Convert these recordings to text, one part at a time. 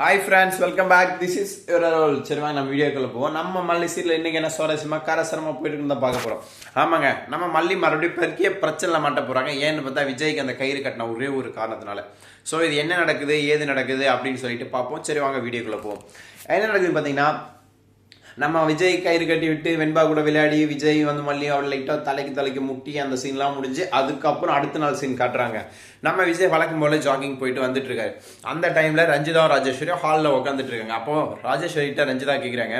Hi friends welcome back this is சரி வாங்க நம்ம வீடியோக்குள்ள போவோம். நம்ம மல்லி சீரில் இன்றைக்கி என்ன சுவாரஸ்யமாக கரசரமாக போயிட்டு தான் பார்க்க போகிறோம் ஆமாங்க நம்ம மல்லி மறுபடியும் பெருக்கிய பிரச்சனை மாட்ட போகிறாங்க ஏன்னு பார்த்தா விஜய்க்கு அந்த கயிறு கட்டின ஒரே ஒரு காரணத்தினால. ஸோ இது என்ன நடக்குது ஏது நடக்குது அப்படின்னு சொல்லிட்டு பார்ப்போம். சரி வாங்க வீடியோக்குள்ளே போவோம். என்ன நடக்குதுன்னு பார்த்தீங்கன்னா நம்ம விஜய் கயிறு கட்டி விட்டு வெண்பா கூட விளையாடி விஜய் வந்து மல்லி அவள் லைட்டாக தலைக்கு தலைக்கு முட்டி அந்த சீன்லாம் முடிஞ்சு அதுக்கப்புறம் அடுத்த நாள் சீன் காட்டுறாங்க. நம்ம விஜய் வழக்கம் போல ஜாகிங் போயிட்டு வந்துட்டு இருக்காரு அந்த டைம்ல ரஞ்சிதா ராஜேஸ்வரி ஹாலில் உட்காந்துட்டு இருக்காங்க அப்போ ராஜேஸ்வரிட்ட ரஞ்சிதா கேட்குறாங்க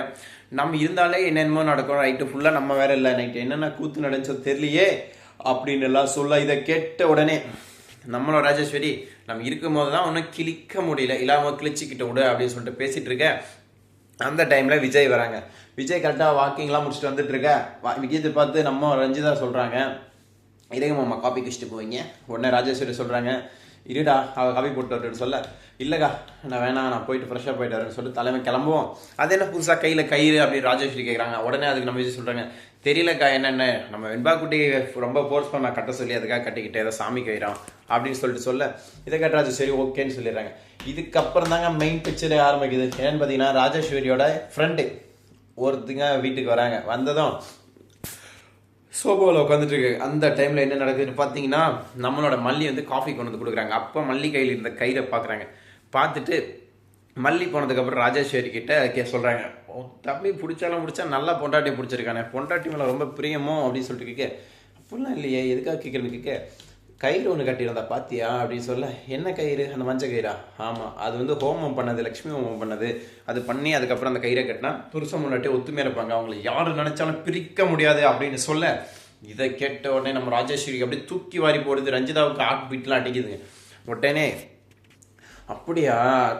நம்ம இருந்தாலே என்னென்னமோ நடக்கும் நைட்டு ஃபுல்லாக நம்ம வேற இல்லை நைட்டு என்னென்ன கூத்து நடந்துச்சோ தெரியலையே அப்படின்னு எல்லாம் சொல்ல இதை கேட்ட உடனே நம்மளோட ராஜேஸ்வரி நம்ம இருக்கும் போது தான் ஒன்றும் கிழிக்க முடியல இல்லாமல் கிழிச்சிக்கிட்ட விடு அப்படின்னு சொல்லிட்டு பேசிகிட்டு இருக்கேன் அந்த டைமில் விஜய் வராங்க. விஜய் கரெக்டாக வாக்கிங்லாம் முடிச்சுட்டு வந்துட்டுருக்க வா- விஜயத்தை பார்த்து நம்ம ரஞ்சிதா சொல்கிறாங்க இருங்க மாமா காப்பி குடிச்சிட்டு போவீங்க. உடனே ராஜேஸ்வரி சொல்கிறாங்க இருடா அவ கவி போட்டு வரட்டுன்னு சொல்ல இல்லைக்கா நான் வேணாம் நான் போயிட்டு ஃப்ரெஷ்ஷாக போயிட்டு வரேன்னு சொல்லிட்டு தலைமை கிளம்புவோம். அது என்ன புதுசாக கையில் கயிறு? அப்படின்னு ராஜேஸ்வரி கேட்குறாங்க உடனே அதுக்கு நம்ம விஜய் சொல்கிறாங்க தெரியலக்கா என்னென்ன? நம்ம வெண்பா குட்டி ரொம்ப ஃபோர்ஸ் பண்ண கட்ட சொல்லி அதுக்காக கட்டிக்கிட்டு ஏதோ சாமி கயிறான் அப்படின்னு சொல்லிட்டு சொல்ல இதை கேட்டாச்சு சரி ஓகேன்னு சொல்லிடுறாங்க. இதுக்கப்புறம் தாங்க மெயின் பிக்சரே ஆரம்பிக்குது. ஏன்னு பார்த்தீங்கன்னா ராஜேஸ்வரியோட ஃப்ரெண்டு ஒருத்தங்க வீட்டுக்கு வராங்க. வந்ததும் சோபாவில் உட்காந்துட்டு இருக்கு அந்த டைமில் என்ன நடக்குதுன்னு பார்த்தீங்கன்னா நம்மளோட மல்லி வந்து காஃபி கொண்டு வந்து கொடுக்குறாங்க. அப்போ மல்லி கையில் இருந்த கயிறை பார்க்குறாங்க. பார்த்துட்டு மல்லி போனதுக்கப்புறம் ராஜேஸ்வரி கிட்ட கே சொல்கிறாங்க தம்பி பிடிச்சாலும் பிடிச்சா நல்லா பொண்டாட்டி பிடிச்சிருக்கானே. பொண்டாட்டி மேலே ரொம்ப பிரியமோ? அப்படின்னு சொல்லிட்டு கேட்க அப்படிலாம் இல்லையே. எதுக்காக கேட்குறேன்னு கேட்க கயிறு ஒன்று கட்டியிருந்தா பாத்தியா அப்படின்னு சொல்ல என்ன கயிறு? அந்த மஞ்சள் கயிறா? ஆமாம் அது வந்து ஹோமம் பண்ணது லக்ஷ்மி ஹோமம் பண்ணது. அது பண்ணி அதுக்கப்புறம் அந்த கயிறை கட்டினா புருஷன் முன்னாடி ஒத்துமையாக இருப்பாங்க. அவங்களை யார் நினைச்சாலும் பிரிக்க முடியாது அப்படின்னு சொல்ல இதை கேட்ட உடனே நம்ம ராஜேஸ்வரிக்கு அப்படியே தூக்கி வாரி போடுது. ரஞ்சிதாவுக்கு ஹார்ட் பீட்லாம் அடிக்குதுங்க. உடனே அப்படியா?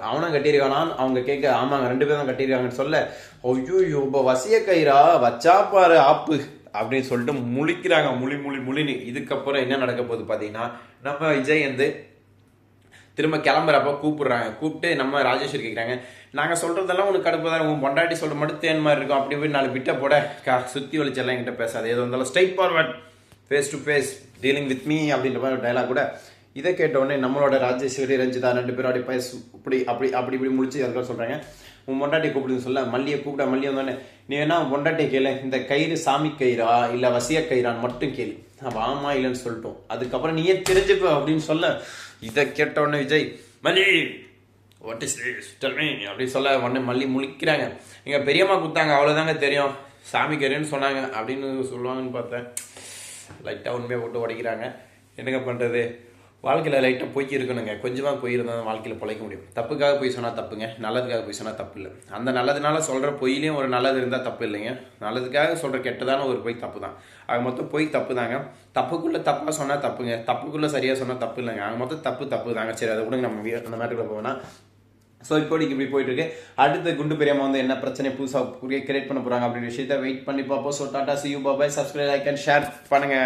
அவனும் கட்டியிருக்கானா? அவங்க கேட்க ஆமாங்க ரெண்டு பேரும் தான் கட்டியிருக்காங்கன்னு சொல்ல ஐயோ இப்போ வசிய கயிறா? வச்சா பாரு ஆப்பு. அப்படின்னு சொல்லிட்டு முழிக்கிறாங்க. முழி முழி முழின்னு இதுக்கப்புறம் என்ன நடக்க போகுது பார்த்தீங்கன்னா நம்ம விஜய் வந்து திரும்ப கிளம்புறப்ப கூப்பிடுறாங்க. கூப்பிட்டு நம்ம ராஜேஸ்வரி கேட்குறாங்க நாங்கள் சொல்கிறதெல்லாம் உனக்கு கடுப்பு தான் உன் பொண்டாட்டி சொல்கிற மட்டும் தேன் மாதிரி இருக்கும். அப்படி போய் நாலு விட்ட போட கா சுற்றி வலிச்செல்லாம் என்கிட்ட பேசாது. எது வந்தாலும் straight forward face to face dealing with me அப்படின்ற மாதிரி டைலாக் கூட இதை கேட்ட உடனே நம்மளோட ராஜேஸ்வரி ரஞ்சிதா ரெண்டு பேரும் அப்படி பேசு இப்படி அப்படி அப்படி இப்படி முடிச்சு அதுக்காக சொல்கிறாங்க உன் பொண்டாட்டி கூப்பிடுன்னு சொல்ல மல்லியை கூப்பிட மல்லி வந்தோடனே நீ வேணா மொண்டாட்டி பொண்டாட்டி கேளு. இந்த கயிறு சாமி கயிறா இல்லை வசிய கயிறான்னு மட்டும் கேளு. வாமா ஆமா இல்லைன்னு சொல்லிட்டோம். அதுக்கப்புறம் நீயே தெரிஞ்சுப்ப அப்படின்னு சொல்ல இதை கேட்ட விஜய் மல்லி வாட் இஸ் திஸ் அப்படின்னு சொல்ல உடனே மல்லி முழிக்கிறாங்க. எங்கள் பெரியம்மா கொடுத்தாங்க அவ்வளோதாங்க தெரியும். சாமி கறின்னு சொன்னாங்க. அப்படின்னு சொல்லுவாங்கன்னு பார்த்தேன். லைட்டாக உண்மையை போட்டு உடைக்கிறாங்க. என்னங்க பண்ணுறது வாழ்க்கையில் லைட்டாக பொய் இருக்கணுங்க கொஞ்சமாக பொய் இருந்தால் தான் வாழ்க்கையில் பிழைக்க முடியும். தப்புக்காக போய் சொன்னால் தப்புங்க. நல்லதுக்காக போய் சொன்னால் தப்பு இல்லை. அந்த நல்லதுனால சொல்கிற பொய்லையும் ஒரு நல்லது இருந்தால் தப்பு இல்லைங்க. நல்லதுக்காக சொல்கிற கெட்டதான ஒரு பொய் தப்பு தான் ஆக மொத்தம் பொய் தப்பு தாங்க தப்புக்குள்ளே தப்பாக சொன்னால் தப்புங்க. தப்புக்குள்ளே சரியாக சொன்னால் தப்பு இல்லைங்க. ஆக மொத்தம் தப்பு தப்பு தாங்க சரி அதை கூட நம்ம அந்த மேட்டுக்குள்ள போவோம்னா ஸோ இப்போதைக்கு இப்படி போயிட்டு இருக்கு அடுத்து குண்டு பெரியம்மா வந்து என்ன பிரச்சனை புதுசாக கிரியேட் பண்ண போகிறாங்க அப்படின்ற விஷயத்த வெயிட் பண்ணி பார்ப்போம். So tata see you bye bye subscribe like and share பண்ணுங்க.